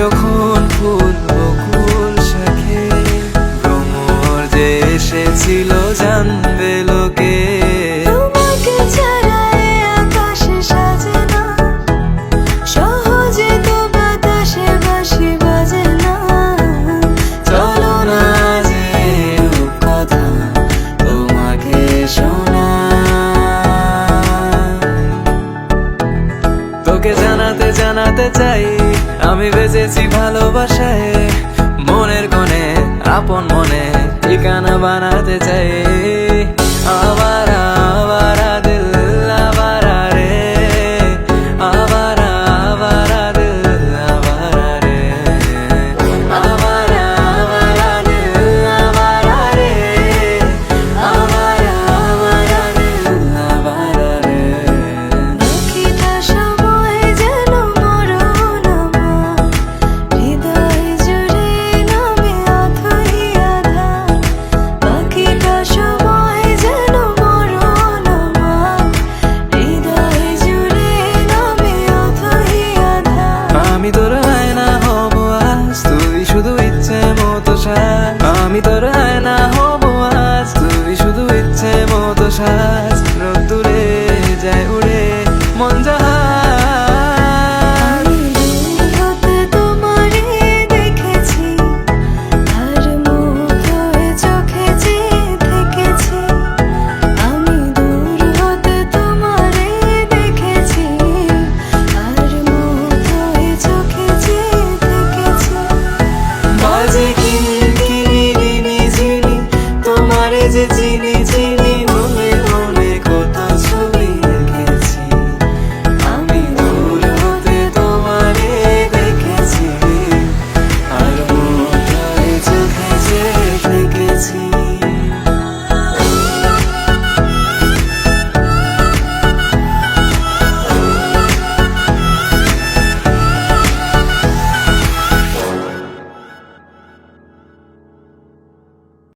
যখন ফুল বকুল শাখে ভ্রমর যে এসেছিল জানবে লোকে। জানাতে জানাতে চাই আমি বেঁচেছি ভালোবাসায় মনের কোণে আপন মনে ঠিকানা বানাতে চাই। তোর আয়না হব আজ তুই শুধু ইচ্ছে মতো সাজ আমি তোর আয়না হব 自己。